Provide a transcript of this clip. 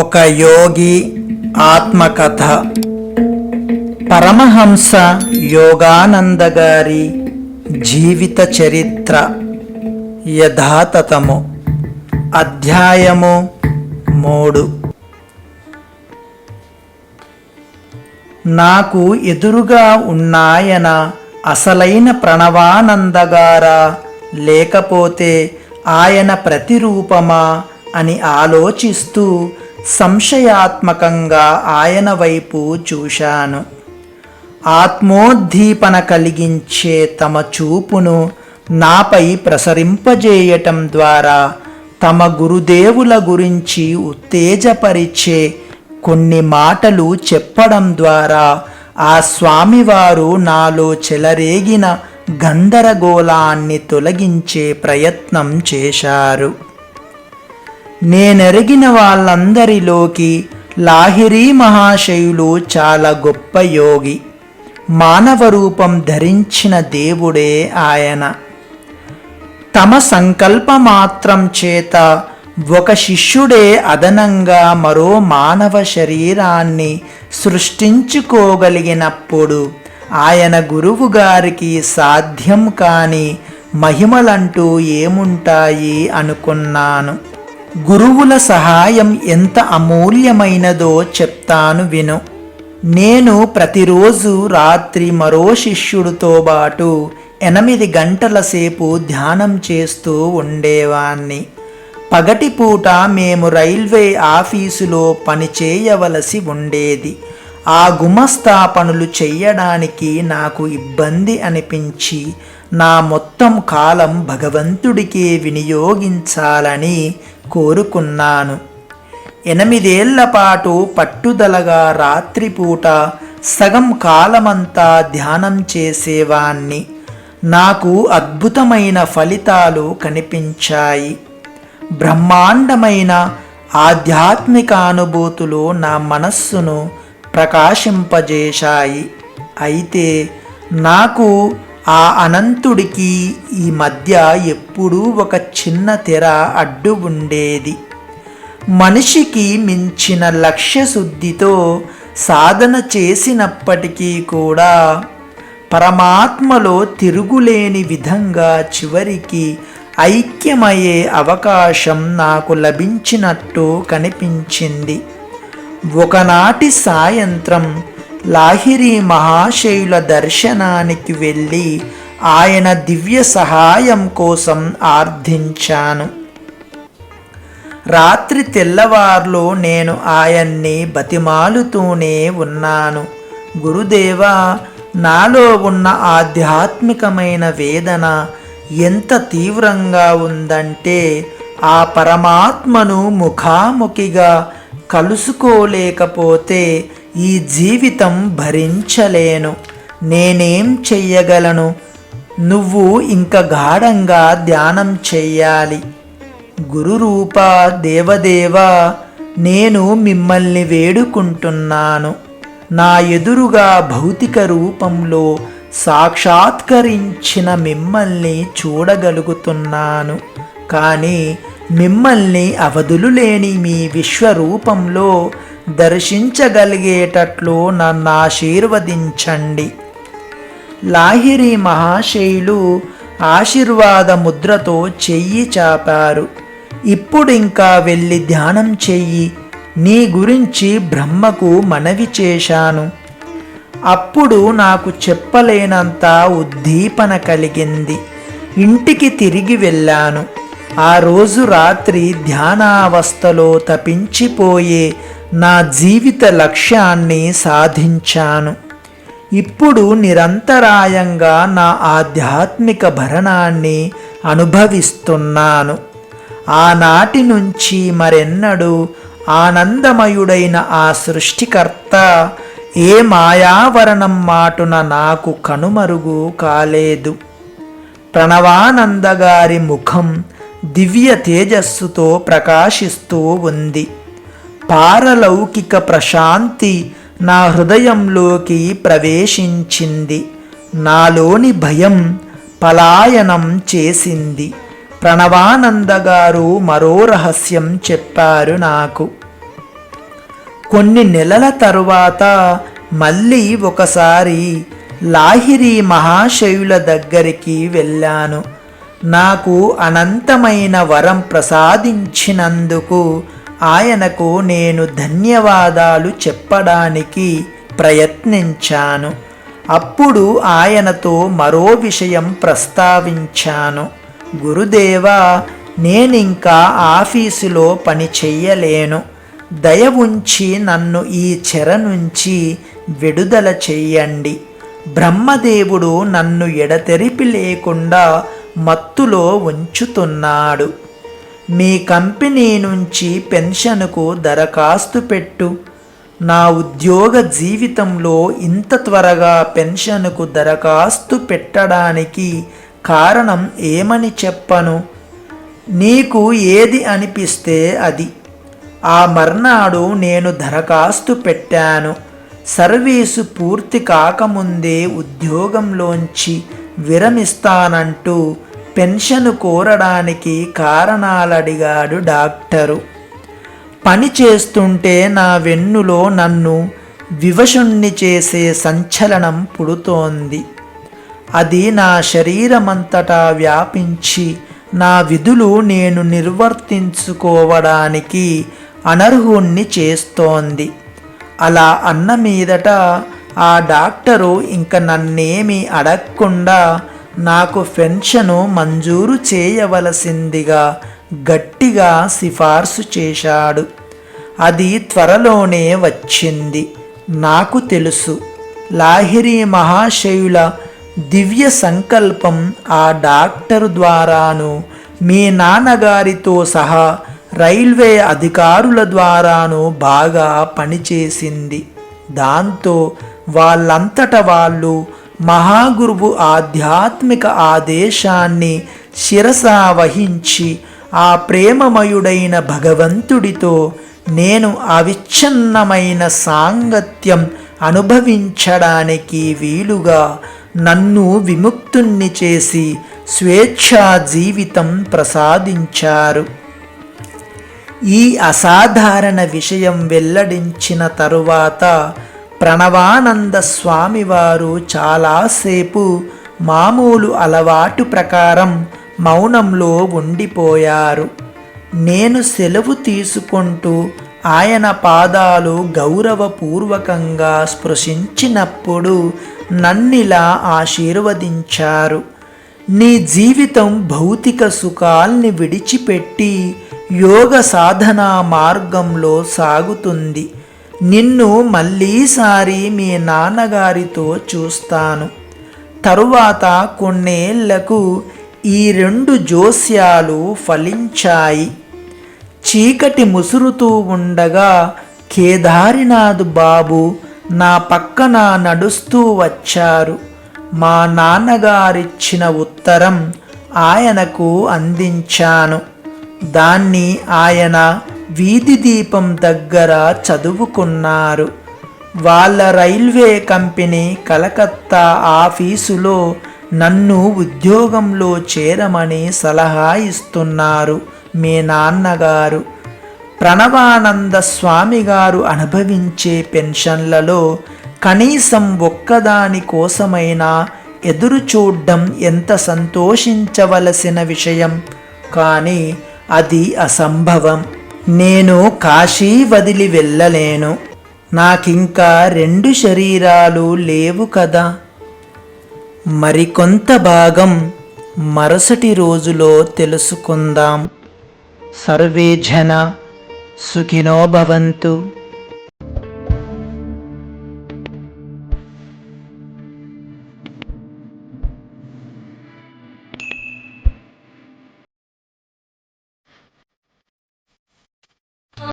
ఒక యోగి ఆత్మకథ. పరమహంస యోగానంద గారి జీవిత చరిత్ర యథాతథము. అధ్యాయము మూడు. నాకు ఎదురుగా ఉన్నాయన అసలైన ప్రణవానందగారా లేకపోతే ఆయన ప్రతిరూపమా అని ఆలోచిస్తూ సంశయాత్మకంగా ఆయన వైపు చూశాను. ఆత్మోద్దీపన కలిగించే తమ చూపును నాపై ప్రసరింపజేయటం ద్వారా తమ గురుదేవుల గురించి ఉత్తేజపరిచే కొన్ని మాటలు చెప్పడం ద్వారా ఆ స్వామివారు నాలో చెలరేగిన గందరగోళాన్ని తొలగించే ప్రయత్నం చేశారు. నేనెరిగిన వాళ్ళందరిలోకి లాహిరీ మహాశయులు చాలా గొప్ప యోగి. మానవ రూపం ధరించిన దేవుడే ఆయన. తమ సంకల్ప మాత్రం చేత ఒక శిష్యుడే అదనంగా మరో మానవ శరీరాన్ని సృష్టించుకోగలిగినప్పుడు ఆయన గురువు గారికి సాధ్యం కాని మహిమలంటూ ఏముంటాయి అనుకున్నాను. గురువుల సహాయం ఎంత అమూల్యమైనదో చెప్తాను విను. నేను ప్రతిరోజు రాత్రి మరో శిష్యుడితో పాటు ఎనిమిది గంటల సేపు ధ్యానం చేస్తూ ఉండేవాణ్ణి. పగటిపూట మేము రైల్వే ఆఫీసులో పనిచేయవలసి ఉండేది. ఆ గుమస్తా పనులు చెయ్యడానికి నాకు ఇబ్బంది అనిపించి నా మొత్తం కాలం భగవంతుడికే వినియోగించాలని కోరుకున్నాను. ఎనిమిదేళ్ళ పాటు పట్టుదలగా రాత్రిపూట సగం కాలమంతా ధ్యానం చేసేవాణ్ణి. నాకు అద్భుతమైన ఫలితాలు కనిపించాయి. బ్రహ్మాండమైన ఆధ్యాత్మిక అనుభూతులు నా మనస్సును ప్రకాశింపజేశాయి. అయితే నాకు ఆ అనంతుడికి ఈ మధ్య ఎప్పుడూ ఒక చిన్న తెర అడ్డు ఉండేది. మనిషికి మించిన లక్ష్య శుద్ధితో సాధన చేసినప్పటికీ కూడా పరమాత్మలో తిరుగులేని విధంగా చివరికి ఐక్యమయ్యే అవకాశం నాకు లభించినట్టు కనిపించింది. ఒకనాటి సాయంత్రం లాహిరి మహాశయుల దర్శనానికి వెళ్ళి ఆయన దివ్య సహాయం కోసం ఆర్థించాను రాత్రి తెల్లవార్లు నేను ఆయన్ని బతిమాలుతూనే ఉన్నాను. గురుదేవా నాలో ఉన్న ఆధ్యాత్మికమైన వేదన ఎంత తీవ్రంగా ఉందంటే ఆ పరమాత్మను ముఖాముఖిగా కలుసుకోలేకపోతే ఈ జీవితం భరించలేను. నేనేం చెయ్యగలను? నువ్వు ఇంక గాఢంగా ధ్యానం చెయ్యాలి. గురురూప దేవదేవ నేను మిమ్మల్ని వేడుకుంటున్నాను. నా ఎదురుగా భౌతిక రూపంలో సాక్షాత్కరించిన మిమ్మల్ని చూడగలుగుతున్నాను. కానీ మిమ్మల్ని అవధులు లేని మీ విశ్వరూపంలో దర్శించగలిగేటట్లు నన్ను ఆశీర్వదించండి. లాహిరి మహాశైలు ఆశీర్వాద ముద్రతో చెయ్యి చాపారు. ఇప్పుడింకా వెళ్ళి ధ్యానం చెయ్యి. నీ గురించి బ్రహ్మకు మనవి చేశాను. అప్పుడు నాకు చెప్పలేనంత ఉద్దీపన కలిగింది. ఇంటికి తిరిగి వెళ్ళాను. ఆ రోజు రాత్రి ధ్యానావస్థలో తపించిపోయే నా జీవిత లక్ష్యాన్ని సాధించాను. ఇప్పుడు నిరంతరాయంగా నా ఆధ్యాత్మిక భరణాన్ని అనుభవిస్తున్నాను. ఆనాటి నుంచి మరెన్నడూ ఆనందమయుడైన ఆ సృష్టికర్త ఏ మాయావరణం మాటున నాకు కనుమరుగు కాలేదు. ప్రణవానందగారి ముఖం దివ్య తేజస్సుతో ప్రకాశిస్తూ ఉంది. పారలౌకిక ప్రశాంతి నా హృదయంలోకి ప్రవేశించింది. నాలోని భయం పలాయనం చేసింది. ప్రణవానంద గారు మరో రహస్యం చెప్పారు నాకు. కొన్ని నెలల తరువాత మళ్ళీ ఒకసారి లాహిరి మహాశయుల దగ్గరికి వెళ్ళాను. నాకు అనంతమైన వరం ప్రసాదించినందుకు ఆయనకు నేను ధన్యవాదాలు చెప్పడానికి ప్రయత్నించాను. అప్పుడు ఆయనతో మరో విషయం ప్రస్తావించాను. గురుదేవా నేనింకా ఆఫీసులో పని చెయ్యలేను. దయ ఉంచి నన్ను ఈ చెర నుంచి విడుదల చెయ్యండి. బ్రహ్మదేవుడు నన్ను ఎడతెరిపి లేకుండా మత్తులో ఉంచుతున్నాడు. మీ కంపెనీ నుంచి పెన్షన్కు దరఖాస్తు పెట్టు. నా ఉద్యోగ జీవితంలో ఇంత త్వరగా పెన్షన్కు దరఖాస్తు పెట్టడానికి కారణం ఏమని చెప్పను? నీకు ఏది అనిపిస్తే అది. ఆ మర్నాడు నేను దరఖాస్తు పెట్టాను. సర్వీసు పూర్తి కాకముందే ఉద్యోగంలోంచి విరమిస్తానంటూ పెన్షన్ కోరడానికి కారణాలడిగాడు డాక్టరు. పని చేస్తుంటే నా వెన్నులో నన్ను వివశుణ్ణి చేసే సంచలనం పుడుతోంది. అది నా శరీరమంతటా వ్యాపించి నా విధులు నేను నిర్వర్తించుకోవడానికి అనర్హుణ్ణి చేస్తోంది. అలా అన్న మీదట ఆ డాక్టరు ఇంక నన్నేమి అడగకుండా నాకు పెన్షను మంజూరు చేయవలసిందిగా గట్టిగా సిఫార్సు చేశాడు. అది త్వరలోనే వచ్చింది. నాకు తెలుసు. లాహిరి మహాశయుల దివ్య సంకల్పం ఆ డాక్టరు ద్వారాను మీ నాన్నగారితో సహా రైల్వే అధికారుల ద్వారాను బాగా పనిచేసింది. దాంతో వాళ్ళంతట వాళ్ళు మహాగురువు ఆధ్యాత్మిక ఆదేశాన్ని శిరసా వహించి ఆ ప్రేమమయుడైన భగవంతుడితో నేను అవిచ్ఛిన్నమైన సాంగత్యం అనుభవించడానికి వీలుగా నన్ను విముక్తుణ్ణి చేసి స్వేచ్ఛా జీవితం ప్రసాదించారు. ఈ అసాధారణ విషయం వెల్లడించిన తరువాత ప్రణవానంద స్వామివారు చాలాసేపు మామూలు అలవాటు ప్రకారం మౌనంలో ఉండిపోయారు. నేను సెలవు తీసుకుంటూ ఆయన పాదాలు గౌరవపూర్వకంగా స్పృశించినప్పుడు నన్నిలా ఆశీర్వదించారు. నీ జీవితం భౌతిక సుఖాల్ని విడిచిపెట్టి యోగ సాధనా మార్గంలో సాగుతుంది. నిన్ను మళ్ళీసారి మీ నాన్నగారితో చూస్తాను. తరువాత కొన్నేళ్ళకు ఈ రెండు జోస్యాలు ఫలించాయి. చీకటి ముసురుతూ ఉండగా కేదారినాథ్ బాబు నా పక్కన నడుస్తూ వచ్చారు. మా నాన్నగారిచ్చిన ఉత్తరం ఆయనకు అందించాను. దాన్ని ఆయన వీధి దీపం దగ్గర చదువుకున్నారు. వాళ్ళ రైల్వే కంపెనీ కలకత్తా ఆఫీసులో నన్ను ఉద్యోగంలో చేరమని సలహా ఇస్తున్నారు మీ నాన్నగారు. ప్రణవానంద స్వామి గారు అనుభవించే పెన్షన్లలో కనీసం ఒక్కదాని కోసమైనా ఎదురు చూడ్డం ఎంత సంతోషించవలసిన విషయం. కానీ అది అసంభవం. నేను కాశీ వదిలి వెళ్ళలేను. నాకింకా రెండు శరీరాలు లేవు కదా. మరికొంత భాగం మరుసటి రోజులో తెలుసుకుందాం. సర్వే జన సుఖినో భవంతు.